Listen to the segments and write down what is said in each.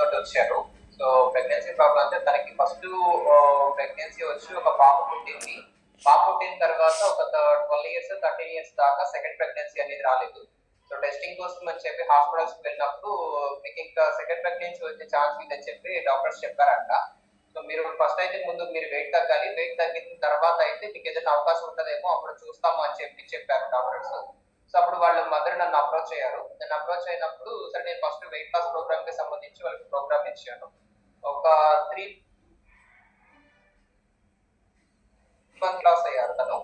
తోటి వచ్చారు. So pregnancy problem అంటే తనకి ఫస్ట్ ప్రెగ్నెన్సీ వచ్చి ఒక పాప పుట్టింది. పాప పుట్టిన తర్వాత ఒక ట్వెల్వ్ ఇయర్స్ థర్టీన్ ఇయర్స్ దాకా సెకండ్ ప్రెగ్నెన్సీ అనేది రాలేదు. సో టెస్టింగ్ కోసం అని చెప్పి హాస్పిటల్స్ వెళ్ళినప్పుడు మీకు ఇంకా సెకండ్ ప్రెగ్నెన్సీ వచ్చే ఛాన్స్ ఉందని చెప్పి డాక్టర్స్ చెప్పారంట. సో మీరు ఫస్ట్ అయితే ముందు మీరు వెయిట్ తగ్గాలి. వెయిట్ తగ్గిన తర్వాత అయితే మీకు ఏదైనా అవకాశం ఉంటుందేమో అప్పుడు చూస్తాము అని చెప్పి చెప్పారు డాక్టర్స్ సో అప్పుడు వాళ్ళు నన్ను అప్రోచ్ అయ్యారు. నన్ను అప్రోచ్ అయినప్పుడు సరే నేను ఫస్ట్ వెయిట్ లాస్ ప్రోగ్రామ్కి సంబంధించి వాళ్ళకి ప్రోగ్రామ్ ఇచ్చాను. ఒక త్రీ మంత్ లాస్ అయ్యారు తను.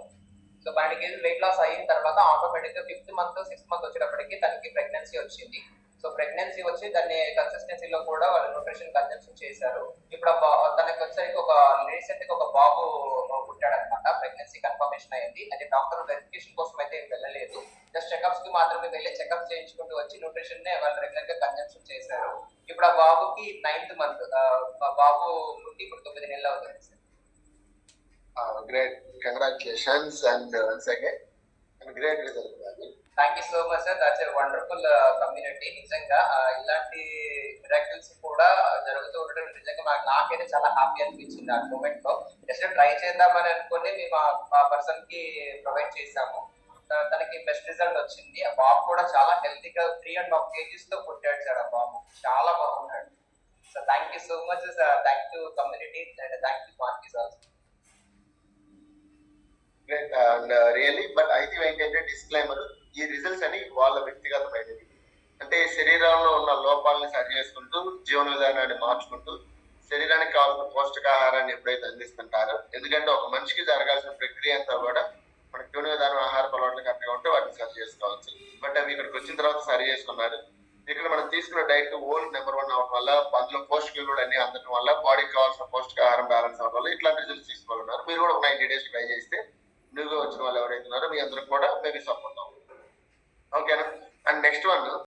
సో పన్నెండు వెయిట్ లాస్ అయిన తర్వాత ఆటోమేటిక్గా ఫిఫ్త్ మంత్ సిక్స్త్ మంత్ వచ్చేటప్పటికి తనకి ప్రెగ్నెన్సీ వచ్చింది. సో ప్రెగ్నెన్సీ వచ్చి దాన్ని కన్సిస్టెన్సీలో కూడా వాళ్ళు న్యూట్రిషన్ కన్జంప్షన్ చేశారు. ఇప్పుడు వచ్చేసరికి ఒక రీసెంట్గా ఒక బాబు పుట్టాడు అనమాట ప్రెగ్నెన్సీ కన్ఫర్మేషన్ అయింది. అది డాక్టర్ వెరిఫికేషన్ కోసం అయితే వెళ్ళలేదు. జస్ట్ చెకప్స్కి మాత్రమే వెళ్ళి చెకప్ చేయించుకుంటూ వచ్చి న్యూట్రిషన్ నే వాళ్ళు రెగ్యులర్గా కన్జంప్షన్ చేశారు. ఇప్పుడు ఆ బాబుకి నైన్త్ మంత్ బాబు పుట్టి ఇప్పుడు తొమ్మిది నెలలు అవుతుంది sir. Great congratulations and once again great result thank you so much sir that's wonderful community నిజంగా ఇలాంటి చూడడం నిజంగా నాకు నాకైతే చాలా హ్యాపీ అనిపించింది ఆ మూమెంట్లో. జస్ట్ ట్రై చేద్దామని అనుకుని మేము ఆ పర్సన్కి ప్రొవైడ్ చేసాము తనకి బెస్ట్ రిజల్ట్ వచ్చింది. ఆ బాబు కూడా చాలా హెల్తీగా త్రీ అండ్ హాఫ్ కేజీస్తో పుట్టాడు సార్ ఆ బాబు. చాలా బాగున్నాడు. So thank you so much sir thank you community and thank you మార్కీస్ also and really but అయితే ఏంటంటే డిస్క్లైమర్ ఈ రిజల్ట్స్ అని వాళ్ళ వ్యక్తిగతమైనవి. అంటే శరీరంలో ఉన్న లోపాలను సరి చేసుకుంటూ జీవన విధానాన్ని మార్చుకుంటూ శరీరానికి కావాల్సిన పౌష్టికాహారాన్ని ఎప్పుడైతే అందిస్తుంటారో ఎందుకంటే ఒక మనిషికి జరగాల్సిన ప్రక్రియ అంతా కూడా మన జీవన విధానం ఆహార అలవాట్లు కరెక్ట్గా ఉంటే వాటిని సరి చేసుకోవచ్చు. బట్ అవి ఇక్కడికి వచ్చిన తర్వాత సరి చేసుకున్నారు. ఇక్కడ మనం తీసుకున్న డైట్ ఓల్డ్ నెంబర్ వన్ అవడం వల్ల అందులో పోషక కూడా అన్ని అందడం వల్ల బాడీకి కావాల్సిన పౌష్టికాహారం బ్యాలెన్స్ అవడం వల్ల ఇట్లాంటి రిజల్ట్స్ తీసుకోవాలన్నారు. మీరు కూడా ఒక నైన్టీ డేస్ ట్రై చేస్తే న్యూగా వచ్చిన వాళ్ళు ఎవరైతే ఉన్నారో మీ అందరూ కూడా మేబీ సపోర్ట్ అవుతుంది ఓకేనా? And next one